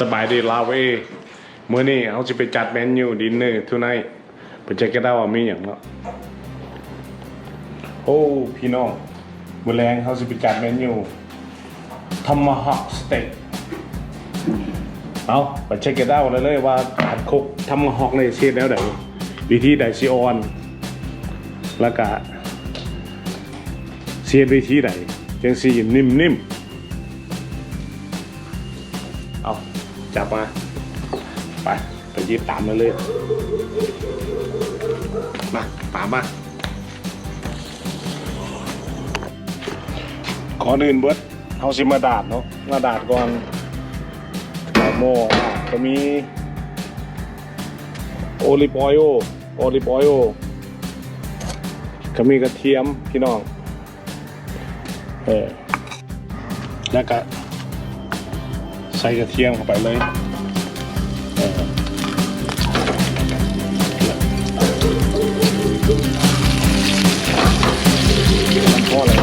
สบายดีลาเวเมื่อนี้เขาจะไปจัดเมนูดินเนอร์ทุนไนไปเจกันได้ว่ามีอย่างเนาะโอ้พี่น้องมื่อแรงเขาจะไปจัดเมนูทำมาฮักสเต็กเอาไปเช็คกันได้เลยเลยว่าผัดคุกทำมาฮอกในเชียแล้วเดี๋ยววิธีไดซิออน แล้วก็เชียวิธีไหนจังสีนิ่มๆ จับมา ไป ไปยิบตามมาเลย มา ตามมาก่อนอื่นเบิร์ดเอาสิมาดาดเนาะมาดาดก่อนโม่อะก็มีโอลิฟออยล์โอลิฟออยล์ก็มีกระเทียมพี่น้อง เออแล้วก็ ส่กระเทียมเข้าไปเลยเออนเลย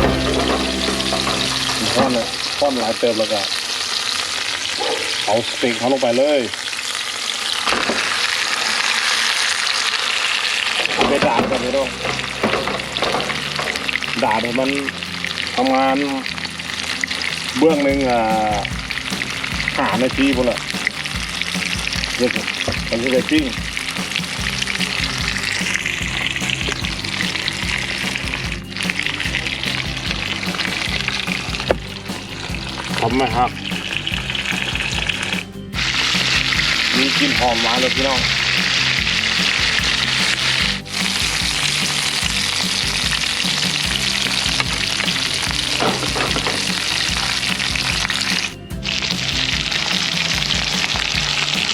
มันทอดเลยทอดหลายเติมแล้วก็เอาสเต็กเขาลงไปเลยไปด่ากันเลยด้วยด่าเนี่ยมันประมาณเบื้องหนึ่งอ่าานาทีพุ่นละเดี๋ยวมันจะไปปิ้งทำไหมครับมีกลิ่นหอมมาเลยพี่น้อง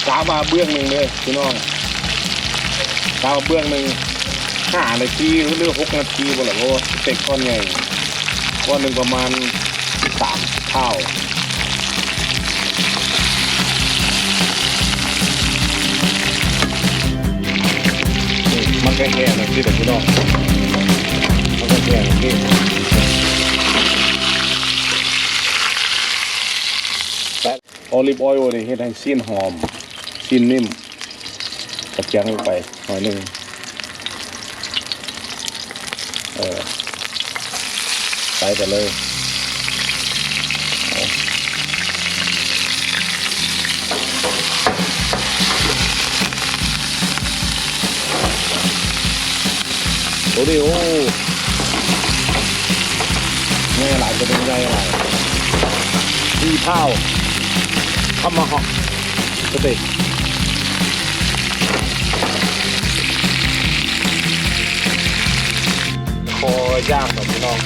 กาวมาเบื้องหนึ่งเลยพี่น้องกาวมาเบื้องหนึ่งห้านาทีหรือหกนาทีบ่หรอเพราะว่าสเต็กก้อนใหญ่ก้อนหนึ่งประมาณสามเท่ามันก็แห้งนะที่เด็กพี่น้องมันก็แห้งที่แต่ออลิฟออยล์นี่เฮ็ดให้ซีนหอม ชิ้นนิ่มกระเทียมลงไปหน่อยหนึ่งเออใส่ไปเลยโอ้ดิโอ้ง่หลายจะเป็นไง่ายหลายที่เท่าทำมาหอก สเต็กคอย่างแบบพี่น้อง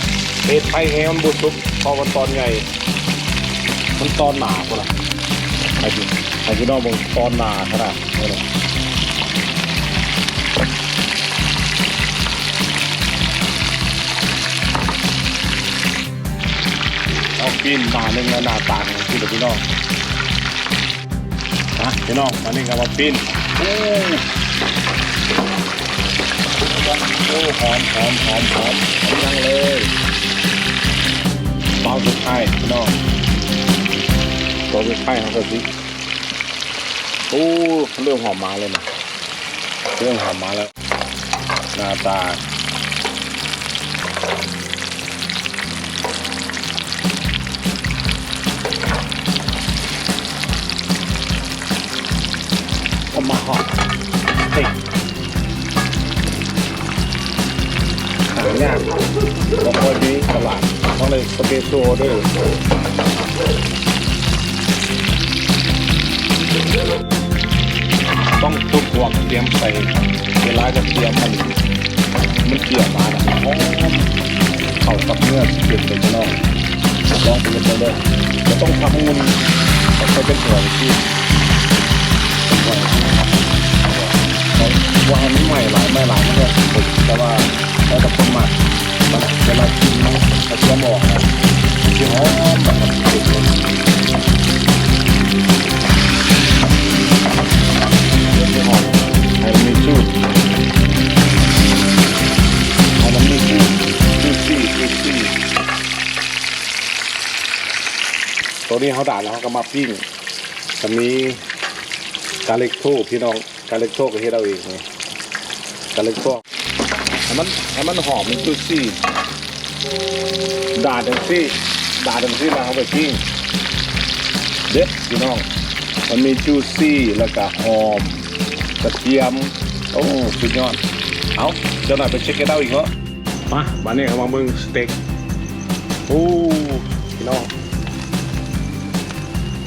เฮ็ดไผ่แห้งมันบุดซุปพอมันตอนใหญ่มันตอนหนาพุ่นล่ะไอ้พี่ไอ้พี่น้องมึงตอนหนาขนาดนี้เลยเอาปิ้นมาหนึ่งแล้วหน้าต่างพี่เดี๋ยวพี่น้อง นะพี่น้องมานี่ก็มาปิ้นโอ้โอ้หอมหอมหอมหอมหอมยังเลยเบาสุดท้ายพี่น้องเบาสุดท้ายของเขาสิโอ้เริ่มหอมมาเลยนะเริ่มหอมมาแล้วหน้าตา ก็มาหอมเฮ้ยหายากบอกว่านี้ตลาดเขาเลยสเปเชียลออเดอร์ต้องทุกหัวกระเทียมใส่เวลากระเทียมมันมันเกี่ยวมานะหอมเข้ากับเนื้อเปลี่ยนไปข้างนอกลองไปเลยเลยจะต้องทำมันต้องใช้เป็นหัวที่ ว่าอันนี้ใหม่หลายไม่หลายมันก็ถูกแต่ว่าแล้วแต่คนหมักมันเวลากินมันกระเทียมออกนะที่หอมแบบมันติดเลยเดี๋ยวที่หอมให้มันมีชื่อให้มันมีชื่อชื่อซี่ชื่อซี่ตัวนี้เขาด่าแล้วเขาก็มาปิ้งจะมี กาเล็กโทพี่น้องกาเล็กโทก็เฮ็ดเอาเองนี่กาเล็กโทให้มันให้มันหอมมันจุซี่ด่าจังซี่ด่าจังซี่มาเอาไปปิ้งเด็ดพี่น้อง มันมีจูซี่แล้วก็หอมกระเทียมโอ้สุดยอดเอาเจ้าหน่อยไปเช็คกันเอาอีกเหรอมาบ้านนี้เขามาเมืองสเต็กโอ้พี่น้อง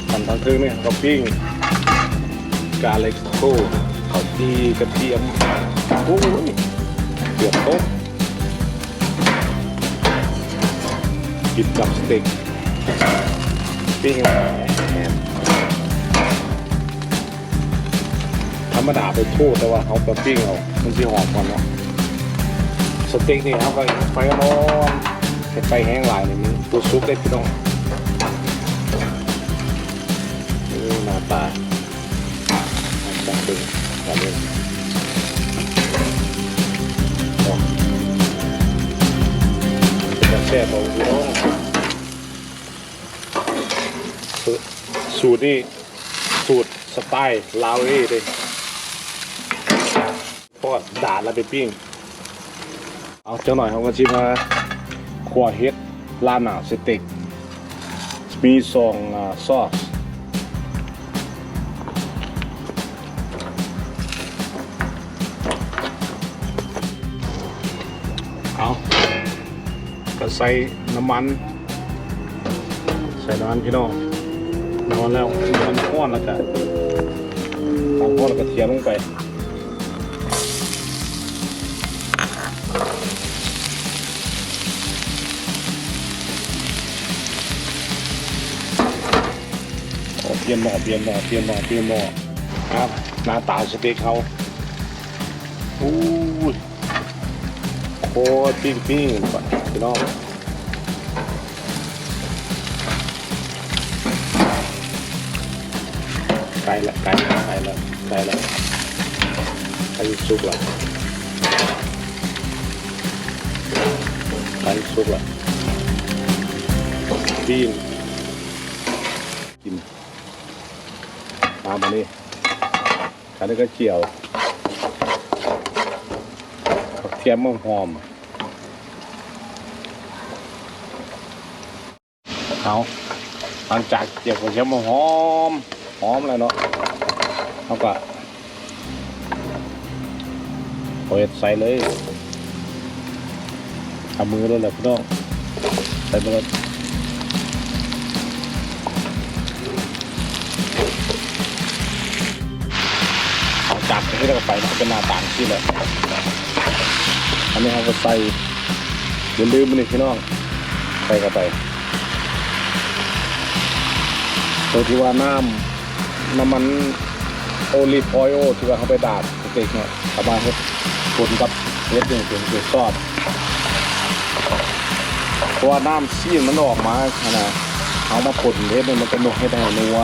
ทันทั้งคืนเนี่ยเขาปิ้ง กาเล็กโก้เขาดีกระเทียมโอ้ยเกือบโต๊ะกินกับสเต็กปิ้งแหมธรรมดาไปทู่แต่ว่าเขาไปปิ้งเอามันสิหอมก่อนเนาะสเต็กนี่เขาก็ไฟร้อนไฟแห้งหลายนี่มันตัวซุปได้พี่น้อง เป็นกระแซ่บเอาพี่น้องสูตรนี่สูตรสไตล์ลาวนี่เลยทอดด่าแล้วไปปิ้ง เอาเจ้าหน่อยเขาก็ชิมมาขัวเฮ็ดลาหนาสเต็กมีสองซอส ใส่น้ำมัน ใส่น้ำมันพี่น้องน้ำมันแล้วมันก้อนแล้วก็ตามก้อนแล้วก็เทียมลงไปเปลี่ยนหม้อเปลี่ยนหม้อเปลี่ยนหม้อเปลี่ยนหม้อครับหน้าตาสเต็กเขาอู้โคตรปิ้งปิ้งก่อนพี่น้อง ไกลละไกลละไกลละไกลละไกลสุกละไกลสุกละปิ้งกินตามมานี่อันนี้ก็เจียวผักเทียมมันหอมเอาหลังจากเจียวผักเทียมมันหอม หอมแล้วเนาะเขาก็เปิดใส่เลยเอามือเลยแหละพี่น้องใส่ไปเลยเอาจับไปที่เราไปมันเป็นหน้าต่างที่เลยอันนี้เราก็ใส่อย่าลืมมันนี่พี่น้องใส่เข้าไปตัวที่ว่าน้ำ น้ำมันโอลิฟออยล์ที่ว่าเขาไปดาดสเต็กเนี่ยเอามาให้คนกับเล็ดหนึ่งเป็นเป็ดซอสเพราะว่าน้ำซีนมันออกมาขนาดเอามาผลเล็ดเนี่ยมันก็นกให้ได้นัว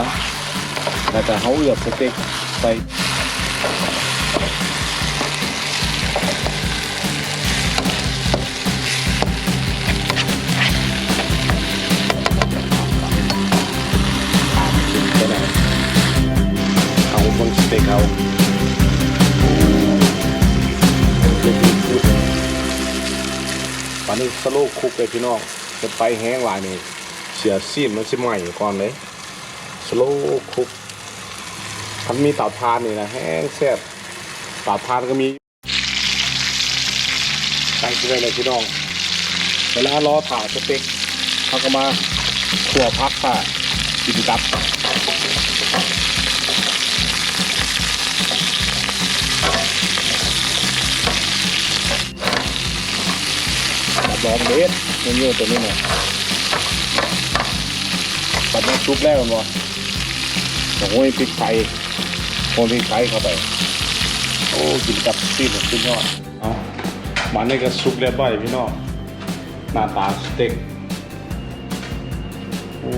แต่เขาเอือบสเต็กไป บนสเต็กเอาเล็กๆพูดตอนนี้สโลว์คุกเลยพี่น้องจะไปแห้งหลายนี่เสียซีมันสิใหม่ก่อนเลยสโลว์คุกมันมีเต่าทานนี่นะแห้งแซ่บเต่าทานก็มีตั้งใจเลยพี่น้องเวลารอถ่ายสเต็กเขาก็มาขั่วพักค่ะกินกับ รับรองเด็ดเมนูตัวนี้เนี่ยปัดน้ำซุปแรกกันวะโอ้ยพริกไทยโคนพริกไทยเข้าไป โอ้กินกับซีนสุดยอดเอามันนี่ก็ซุปเรียบร้อยพี่น้องหน้าตาสเต็กโอ้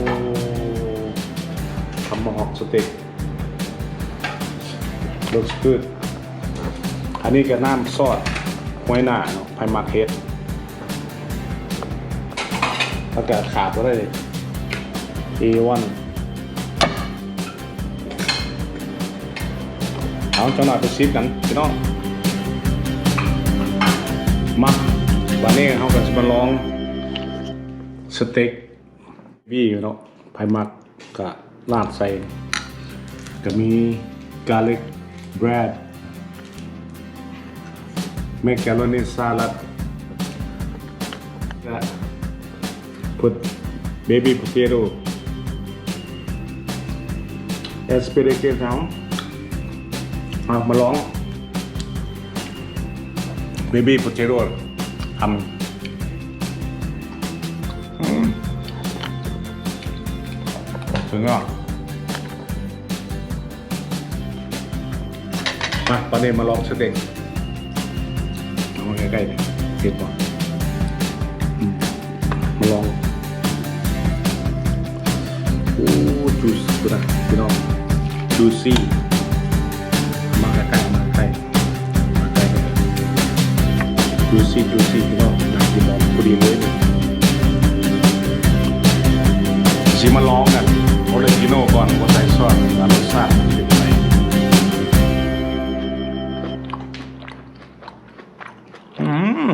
ทำมาหอกสเต็ก looks good อันนี้ก็น้ำซอสหวยหน้าเนาะไพมาร์เก็ต แล้วก็ขาดก็ได้ A1 เอาจ้าหน่อยไปซิดกันพี่น้อง มาวันนี้เขาก็จะมาลองสเต็กวี่เนาะไผ่มักกับลาดใส่ก็มีกาลิกแบรดเมก a โ o นีสลัดก็ put baby potato asparagus เอาเอามาลอง baby potato ทำถึงอะมาตอนนี้มาลองสเต็กเอามาใกล้ๆเนี่ยเผ็ดป่อืมมาลอง จูสกูนะพี่น้องจูซี่มาใกล้ๆมาใกล้มาใกล้ๆจูซี่จูซี่พี่น้องอยากกินลองพอดีเลยนี่สิมาลองกันโอเลกิโน่ก่อนว่าใส่ซอสแล้วรสชาติเป็นไงอืม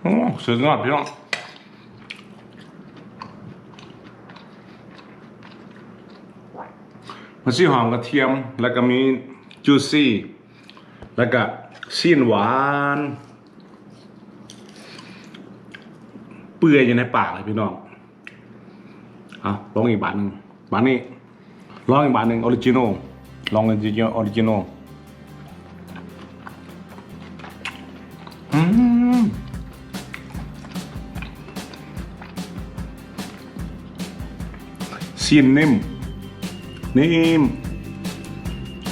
โอ้สุดยอดพี่น้อง มันสีหอมกระเทียม แล้วก็มีจูซี่ แล้วก็ซีนหวาน เปื่อยอยู่ในปากเลยพี่น้องเอาลองอีกบาทหนึ่งบาทนี้ลองอีกบาทหนึ่งออริจินอลลองออริจินอลออริจินอลซีนนิ่ม นิ่ม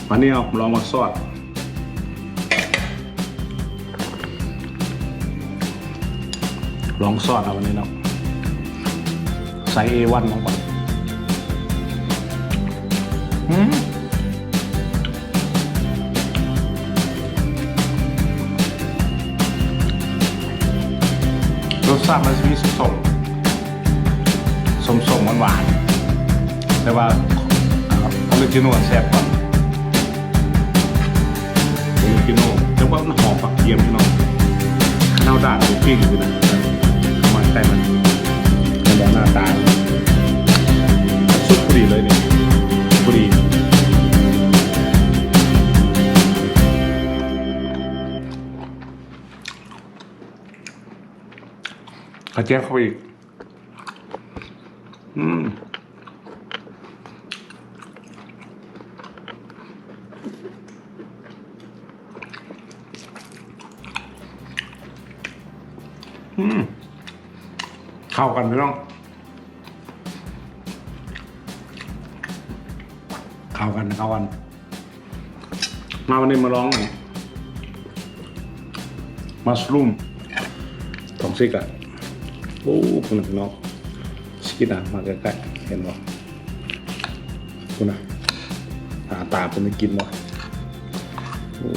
วันนี้เอาลองมาซอสลองซอสเอาวันนี้เนาะใส่เอวันลงไปอืมรสชาติมันจะมีส้มๆส้มๆหวานแต่ว่า ออริจินอลแซ่บกว่าออริจินอลแต่ว่ามันหอมปักเทียมพี่น้องข้าวดาดหมูปิ้งอยู่นะข้ามาใกล้มันมันแบบหน้าตาสุดพอดีเลยเนี่ยพอดีกระเจี๊ยบเข้าไปอีก อืม เข้ากันพี่น้อง เข้ากันเข้ากัน มาวันนี้มาร้องหน่อยมัสลูมทองซิกอะโอ้คุณพี่น้องสกินอะมาใกล้ๆเห็นบ่คุณนะตาตาเป็นกินบ่โอ้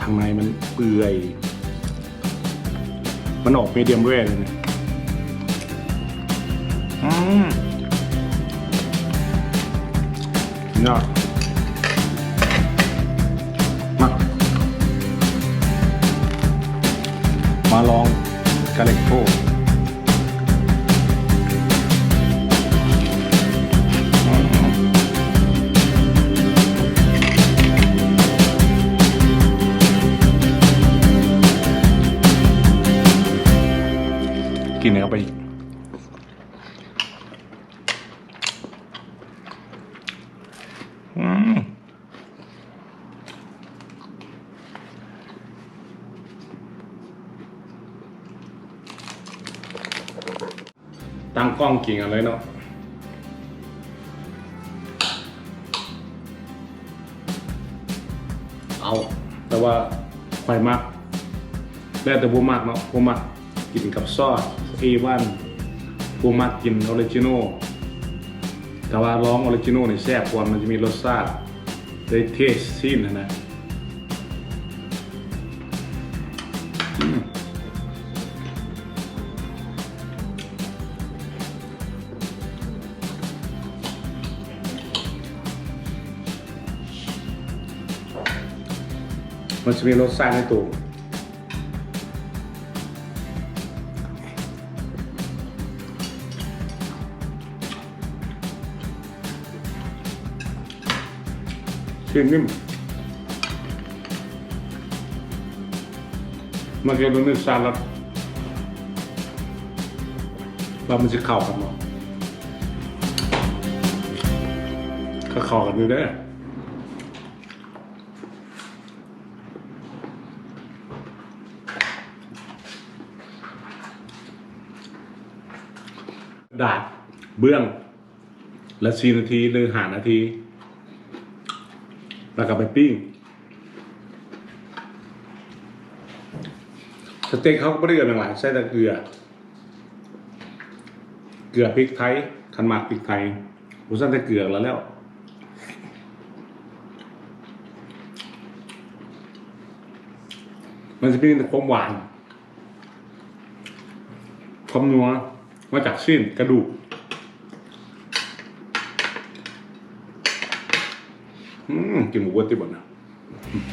ทางในมันเปื่อย มันออกมีเดียมแรเลยเนี่ยอืมยอดมามาลองกาเล็กโท ตั้งกล้องกินกันเลยเนาะเอา แต่ว่าควายมากแล้วแต่ผู้มากเนาะผู้มากกินกับซอสเอวันผู้มากกินออริจินอล แต่ว่าร้องออริจินอลนี่แซ่บกว่ามันจะมีรสชาติได้เทสซิ้นนะนะมันจะมีรสชาติในตัว ชิ้นนิ่มมันจะเป็นเนื้อสลัดว่ามันจะเข้ากันเนาะก็เข้ากันอยู่ได้ดาดเบื้อง ละสี่นาทีหรือหานาที แล้วก็ไปปิ้งสเต็กเขาก็ไม่ได้เกินหลายใส่แต่เกลือ เกลือพริกไทยขันหมากพริกไทยผมสั่งแต่เกลือแล้วแล้วมันจะมีแต่ความหวาน ความนัวมาจากชิ้นกระดูก อืม กินหมูวัวติบดนะอืม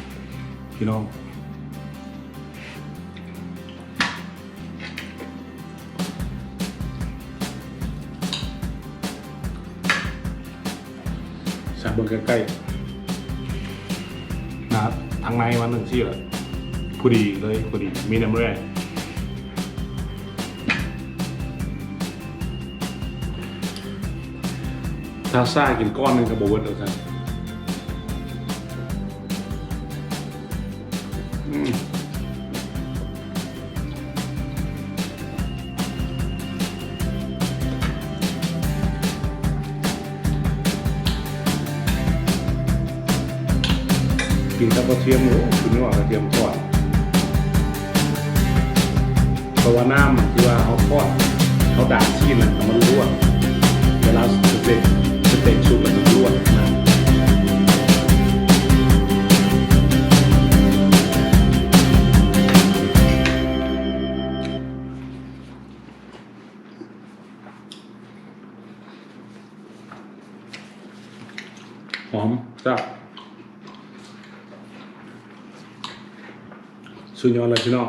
พี่น้องสาเบิ่งใกล้ๆนะทางในมันหนึ่งซี่เลยพอดีเลยพอดีมีน้ำเรื่อยถ้าซ่ากินก้อนหนึ่งกับโบเวิร์ดเอาท่าน ทียมโอ้คุณนึกว่ากระเทียมทอดเพราะว่าน้ำที่ว่าเขาทอดเขาด่างชีนน่นมันรั่วเวลาสเต็กสเต็กสุ สุดยอดเลยพี่น้อง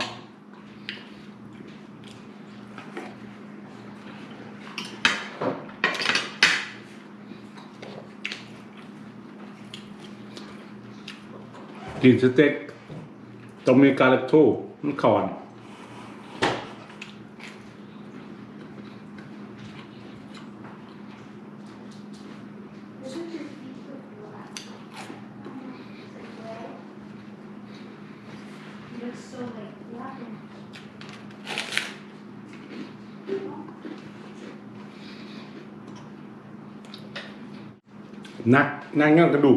กินสเต็กต้องมีการเล็กทูมันขอน နိုင်ငံကလူ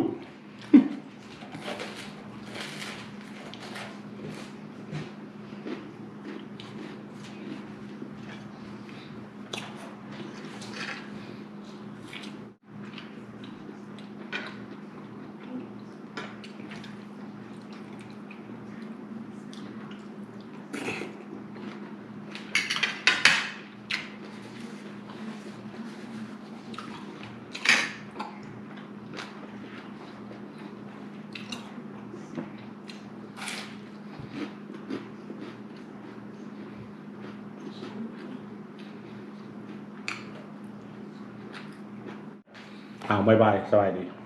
าวบายบายสบายดี